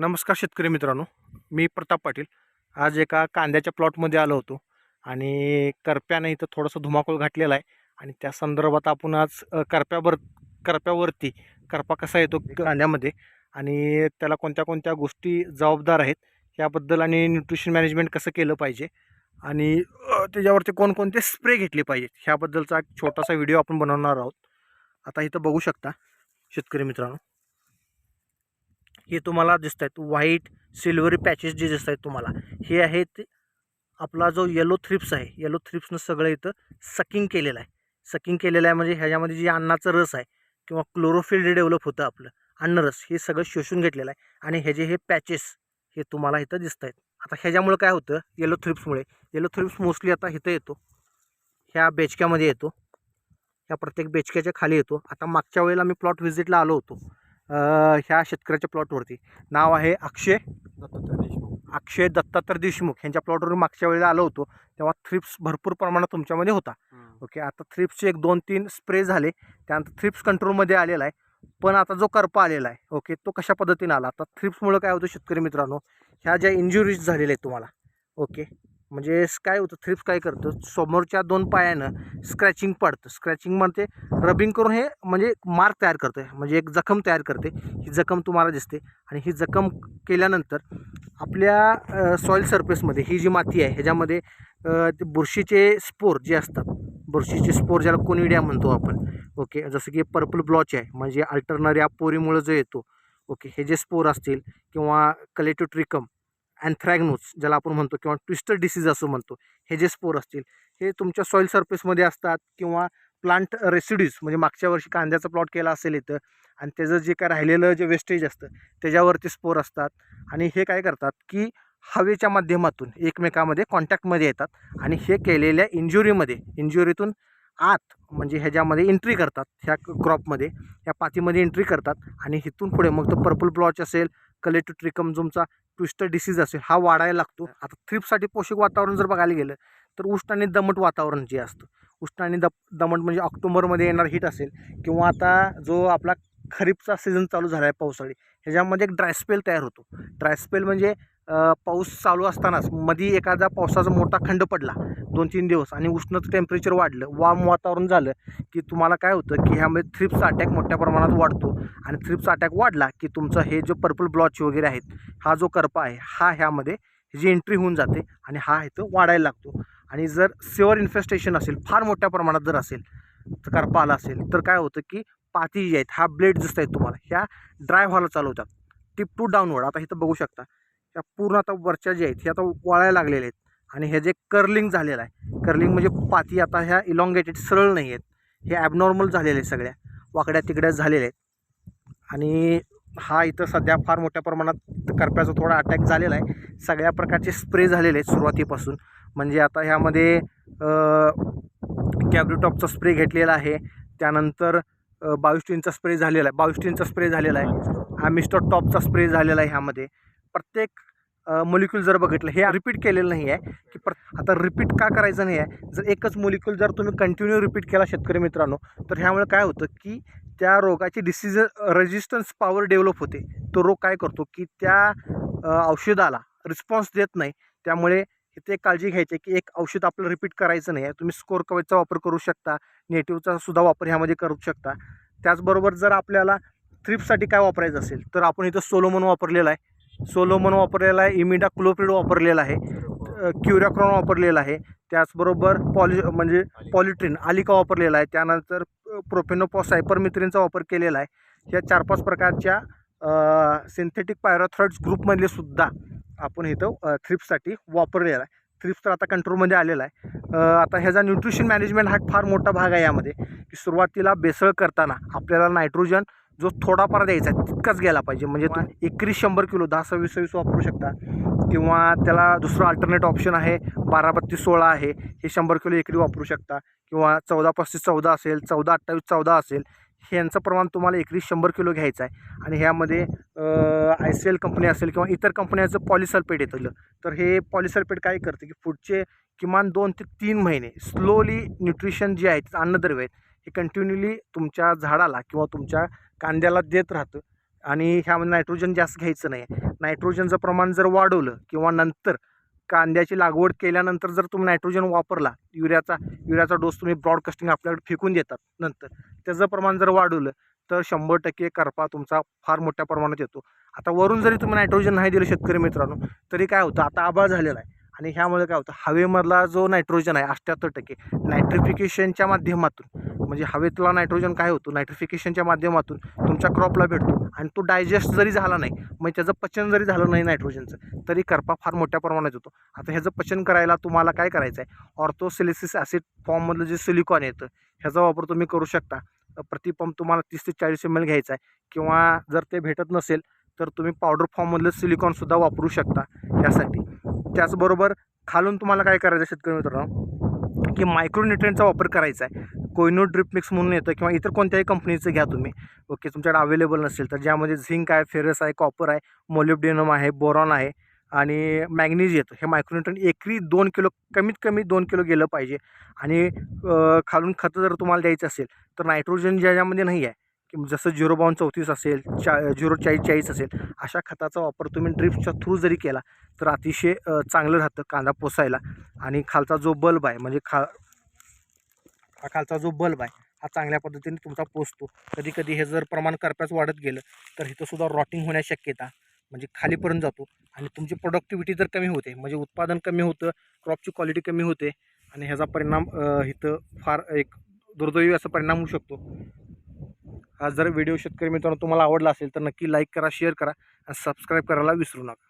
नमस्कार शेतकरी मित्रांनो मी प्रताप पाटील. आज एका कांद्याच्या प्लॉटमध्ये आलो होतो आणि करप्याने इथं थोडंसं धुमाकूळ घातलेला आहे आणि त्या संदर्भात आपण आज करप्यावर करप्यावरती करपा कसा येतो कांद्यामध्ये आणि त्याला कोणत्या कोणत्या गोष्टी जबाबदार आहेत याबद्दल आणि न्यूट्रिशन मॅनेजमेंट कसं केलं पाहिजे आणि त्याच्यावरती कोणकोणते स्प्रे घेतले पाहिजेत ह्याबद्दलचा एक छोटासा व्हिडिओ आपण बनवणार आहोत. आता इथं बघू शकता शेतकरी मित्रांनो. हे तुम्हाला दिसत आहेत व्हाईट सिल्वरी पॅचेस जे दिसत आहेत तुम्हाला. हे आहेत आपला जो येलो थ्रिप्स आहे. येलो थ्रिप्सनं सगळं इथं सकिंग केलेलं आहे. सकिंग केलेलं आहे म्हणजे ह्याच्यामध्ये जे अन्नाचं रस आहे किंवा क्लोरोफिल जे डेव्हलप होतं आपलं अन्नरस हे सगळं शोषून घेतलेलं आहे. आणि ह्याचे हे पॅचेस हे तुम्हाला इथं दिसत आहेत आता ह्याच्यामुळं काय होतं? येलो थ्रिप्समुळे येलो थ्रिप्स मोस्टली आता इथं येतो. ह्या बेचक्यामध्ये येतो. ह्या प्रत्येक बेचक्याच्या खाली येतो. आता मागच्या वेळेला मी प्लॉट व्हिजिटला आलो होतो. ह्या शेतकऱ्याच्या प्लॉटवरती नाव आहे अक्षय दत्तात्रय देशमुख. अक्षय दत्तात्रय देशमुख. यांच्या प्लॉटवर मागच्या वेळेला आलो होतो तेव्हा थ्रिप्स भरपूर प्रमाणात तुमच्यामध्ये होता. ओके आता थ्रिप्सचे एक दोन तीन स्प्रे झाले. त्यानंतर थ्रिप्स कंट्रोलमध्ये आलेला आहे. पण आता जो करपा आलेला आहे ओके तो कशा पद्धतीने आला? आता थ्रिप्समुळं काय होतं शेतकरी मित्रांनो ह्या ज्या इंजुरीज झालेल्या आहेत तुम्हाला ओके म्हणजे काय होतं थ्रिप्स काय करतं समोरच्या दोन पायानं स्क्रॅचिंग पडतं. स्क्रॅचिंग म्हणते रबिंग करून हे म्हणजे मार्क तयार करतं. म्हणजे एक जखम तयार करते. ही जखम तुम्हाला दिसते. आणि ही जखम केल्यानंतर आपल्या सॉईल सरफेसमध्ये ही जी माती आहे ह्याच्यामध्ये बुरशीचे स्पोर जे असतात बुरशीचे स्पोर ज्याला कोनिडिया म्हणतो आपण ओके? जसं की पर्पल ब्लॉच आहे म्हणजे अल्टरनरिया पोरीमुळं जो येतो ओके? हे जे स्पोर असतील किंवा कलेटोट्रिकम अँथ्रॅग्नोज ज्याला आपण म्हणतो किंवा ट्विस्टर डिसीज असं म्हणतो हे जे स्पोर असतील हे तुमच्या सॉईल सर्फेसमध्ये असतात किंवा प्लांट रेसिड्यूज म्हणजे मागच्या वर्षी कांद्याचा प्लॉट केला असेल इथं आणि त्याचं जे काय राहिलेलं जे वेस्टेज असतं त्याच्यावरती स्पोर असतात. आणि हे काय करतात की हवेच्या माध्यमातून एकमेकामध्ये कॉन्टॅक्टमध्ये येतात आणि हे केलेल्या इंजुरीमध्ये इंजुरीतून आत म्हणजे ह्याच्यामध्ये एंट्री करतात ह्या क्रॉपमध्ये ह्या पातीमध्ये एंट्री करतात आणि इथून पुढे मग तो पर्पल ब्लॉच असेल कलेटू ट्रिकमझुमचा ट्विस्टर डिसीज असेल हा वाढायला लागतो. आता थ्रिपसाठी पोषक वातावरण जर बघायला गेलं तर उष्ण आणि दमट वातावरण जे असतं उष्ण आणि दप दमट म्हणजे ऑक्टोबरमध्ये येणार हीट असेल किंवा आता जो आपला खरीपचा सीझन चालू झाला आहे पावसाळी ह्याच्यामध्ये एक ड्रायस्पेल तयार होतो. ड्रायस्पेल म्हणजे पाऊस चालू असतानाच मध्ये एखादा पावसाचा मोठा खंड पडला दोन तीन दिवस आणि उष्णचं टेम्परेचर वाढलं वाम वातावरण झालं की तुम्हाला काय होतं की ह्यामध्ये थ्रिप्सचा अटॅक मोठ्या प्रमाणात वाढतो आणि थ्रिप्सचा अटॅक वाढला की तुमचं हे जो पर्पल ब्लॉच वगैरे आहेत हा जो करपा आहे हा ह्यामध्ये जी एंट्री होऊन जाते आणि हा इथं वाढायला लागतो. आणि जर सिवर इन्फेस्टेशन असेल फार मोठ्या प्रमाणात जर असेल तर करपा आला असेल तर काय होतं की पाती जी आहेत हा ब्लेड दिसत आहेत तुम्हाला ह्या ड्राय व्हायला चालू होतात टिप टू डाऊनवर्ड आता इथं बघू शकता. ह्या पूर्ण आता वरच्या जे आहेत हे आता वळायला लागलेले आहेत. आणि हे जे कर्लिंग झालेलं आहे. कर्लिंग म्हणजे पाती आता ह्या इलॉंगेटेड सरळ नाही आहेत. हे ॲबनॉर्मल झालेले आहेत सगळ्या. वाकड्या तिकड्या झालेल्या आहेत. आणि हा इथं सध्या फार मोठ्या प्रमाणात करप्याचा थोडा अटॅक झालेला आहे. सगळ्या प्रकारचे स्प्रे झालेले आहेत सुरुवातीपासून. म्हणजे आता ह्यामध्ये कॅब्रिटॉपचा स्प्रे घेतलेला आहे. त्यानंतर बावीस्टीनचा स्प्रे झालेला आहे. बावीस्टीनचा स्प्रे झालेला आहे. ॲमिस्टर टॉपचा स्प्रे झालेला आहे ह्यामध्ये. प्रत्येक मोलिक्यूल जर बघितलं हे रिपीट केलेलं नाही आहे की प्र आता रिपीट का करायचं नाही आहे जर एकच मोलिक्यूल जर तुम्ही कंटिन्यू रिपीट केला शेतकरी मित्रांनो तर ह्यामुळे काय होतं की त्या रोगाची डिसीज रेजिस्टन्स पॉवर डेव्हलप होते. तो रोग काय करतो की त्या औषधाला रिस्पॉन्स देत नाही. त्यामुळे इथे काळजी घ्यायची आहे की एक औषध आपलं रिपीट करायचं नाही आहे तुम्ही स्कोर कवचचा वापर करू शकता नेटिव्हचा सुद्धा वापर ह्यामध्ये करू शकता. त्याचबरोबर जर आपल्याला थ्रिपसाठी काय वापरायचं असेल तर आपण इथं सोलोमन वापरलेला आहे. सोलोमन वापरलेला आहे इमिडा क्लोप्रिड वापरलेला आहे क्युराक्रॉन वापरलेला आहे त्याचबरोबर पॉलि म्हणजे पॉलिट्रिन आलिका वापरलेला आहे त्यानंतर प्रोफेनोपॉस सायपरमित्रिनचा वापर केलेला आहे. ह्या चार पाच प्रकारच्या सिंथेटिक पायरोथ्रॉइड्स ग्रुपमधले सुद्धा आपण इथं थ्रिप्ससाठी वापरलेला आहे. थ्रिप्स तर आता कंट्रोलमध्ये आलेला आहे. आता ह्याचा न्यूट्रिशन मॅनेजमेंट हा एक फार मोठा भाग आहे यामध्ये की सुरुवातीला बेसळ करताना आपल्याला नायट्रोजन जो थोडाफार द्यायचा आहे तितकाच गेला पाहिजे. म्हणजे तुम्ही एकरी शंभर किलो दहा सव्वीस सव्वीस वापरू शकता. किंवा त्याला दुसरं अल्टरनेट ऑप्शन आहे बारा बत्तीस सोळा आहे हे शंभर किलो एकरी वापरू शकता. किंवा चौदा पस्तीस चौदा असेल चौदा अठ्ठावीस चौदा असेल ह्यांचं प्रमाण तुम्हाला एकरी शंभर किलो घ्यायचं आहे. आणि ह्यामध्ये आय सी एल कंपनी असेल किंवा इतर कंपन्याचं पॉलिसल्फेट येतं. तर हे पॉलिसल्फेट काय करते की पुढचे किमान दोन ते तीन महिने स्लोली न्यूट्रिशन जे आहे अन्नद्रव्य आहेत हे कंटिन्युअली तुमच्या झाडाला किंवा तुमच्या कांद्याला देत राहतं. आणि ह्यामध्ये नायट्रोजन जास्त घ्यायचं नाही. नायट्रोजनचं प्रमाण जर वाढवलं किंवा नंतर कांद्याची लागवड केल्यानंतर जर तुम्ही नायट्रोजन वापरला युरियाचा युरियाचा डोस तुम्ही ब्रॉडकास्टिंग आपल्याकडे फेकून देतात नंतर. त्याचं प्रमाण जर वाढवलं तर शंभर टक्के करपा तुमचा फार मोठ्या प्रमाणात येतो. आता वरून जरी तुम्ही नायट्रोजन नाही दिलं शेतकरी मित्रांनो तरी काय होतं? आता आबाळ झालेला आहे. आणि ह्यामुळे काय होतं? हवेमधला जो नायट्रोजन आहे अठ्ठ्याहत्तर टक्के. नायट्रिफिकेशनच्या माध्यमातून म्हणजे हवेतला नायट्रोजन काय होतो? नायट्रिफिकेशनच्या माध्यमातून तुमच्या क्रॉपला भेटतो. आणि तो डायजेस्ट जरी झाला नाही म्हणजे त्याचं पचन जरी झालं नाही नायट्रोजनचं तरी करपा फार मोठ्या प्रमाणात होतो. आता ह्याचं पचन करायला तुम्हाला काय करायचं आहे ऑर्थोसिलिसिस ॲसिड फॉर्ममधलं जे सिलिकॉन येतं ह्याचा वापर तुम्ही करू शकता. प्रतिपंप तुम्हाला तीस ते चाळीस एम एल घ्यायचा आहे किंवा जर ते भेटत नसेल तर तुम्ही पावडर फॉर्ममधलं सिलिकॉनसुद्धा वापरू शकता यासाठी. त्याचबरोबर खालून तुम्हाला काय करायचं आहे शेतकरी मित्रांनो? की मायक्रोन्युट्रियनचा वापर करायचा आहे कोयनो ड्रिप मिक्स म्हणून येतं किंवा इतर कोणत्याही कंपनीचं घ्या तुम्ही. ओके तुमच्याकडे अवेलेबल नसेल तर. ज्यामध्ये झिंक आहे फेरस आहे कॉपर आहे मोलिब्डेनम आहे बोरॉन आहे आणि मॅग्नीज येतं. हे मायक्रोन्युट्रियन एकरी दोन किलो कमीत कमी दोन किलो गेलं पाहिजे. आणि खालून खतं जर तुम्हाला द्यायचं असेल तर नायट्रोजन ज्याच्यामध्ये नाही आहे की जसं झिरो बावन चौतीस असेल चा झिरो चाळीस चाळीस असेल अशा खताचा वापर तुम्ही ड्रिप्सच्या थ्रू जरी केला तर अतिशय चांगलं राहतं कांदा पोसायला. आणि खालचा जो बल्ब आहे म्हणजे खा हा खालचा जो बल्ब आहे हा चांगल्या पद्धतीने तुमचा पोचतो. कधी कधी हे जर प्रमाण करप्याच वाढत गेलं तर हिथंसुद्धा रॉटिंग होण्याची शक्यता म्हणजे खालीपर्यंत जातो. आणि तुमची प्रोडक्टिव्हिटी जर कमी होते म्हणजे उत्पादन कमी होतं क्रॉपची क्वालिटी कमी होते आणि ह्याचा परिणाम इथं फार एक दुर्दैवी असा परिणाम होऊ शकतो. हा जर व्हिडिओ शेतकरी मित्रांनो तुम्हाला आवडला असेल तर नक्की लाईक करा शेअर करा आणि सबस्क्राईब करायला विसरू नका.